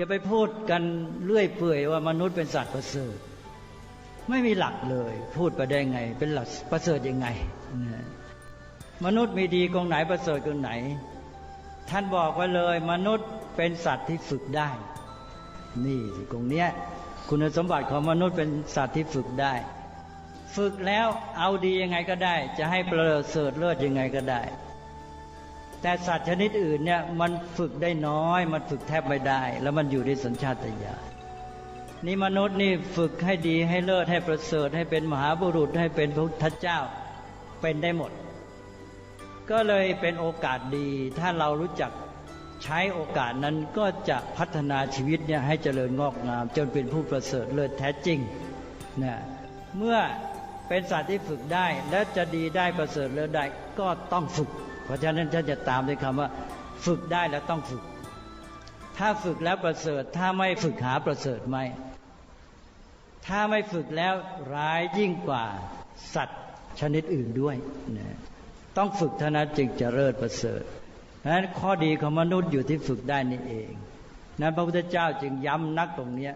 อย่าไปพูดกันเลื่อยเปื่อยว่ามนุษย์เป็นสัตว์ประเสริฐ ไม่มีหลักเลย พูดไปได้ไง เป็นหลักประเสริฐยังไง มนุษย์มีดีตรงไหนประเสริฐตรงไหน ท่านบอกไว้เลย มนุษย์เป็นสัตว์ที่ฝึกได้ นี่สิตรงเนี้ย คุณสมบัติของมนุษย์เป็นสัตว์ที่ฝึกได้ ฝึกแล้วเอาดียังไงก็ได้ จะให้ประเสริฐเลิศยังไงก็ได้ แต่สัตว์ชนิดอื่นเนี่ยมันฝึกได้น้อย มันฝึกแทบไม่ได้ แล้วมันอยู่ในสัญชาตญาณนี่มนุษย์นี่ฝึกให้ดีให้เลิศให้ประเสริฐให้เป็นมหาบุรุษให้เป็นพระพุทธเจ้าเป็นได้หมด ก็เลยเป็นโอกาสดี ถ้าเรารู้จักใช้โอกาสนั้นก็จะพัฒนาชีวิตเนี่ยให้เจริญงอกงาม จนเป็นผู้ประเสริฐเลิศแท้จริงนะเมื่อเป็นสัตว์ที่ฝึกได้และจะดีได้ประเสริฐเลิศได้ก็ต้องฝึก ราะฉะนั้นท่านจะตามด้วยคำว่า ฝึกได้แล้วต้องฝึก ถ้าฝึกแล้วประเสริฐ ถ้าไม่ฝึกหาประเสริฐไหมถ้าไม่ฝึกแล้วร้ายยิ่งกว่าสัตว์ชนิดอื่นด้วยนะต้องฝึกเท่านั้นจึงจะเลิศประเสริฐนั้นข้อดีของมนุษย์อยู่ที่ฝึกได้นี่เองนั้นพระพุทธเจ้าจึงย้ำนักตรงเนี้ย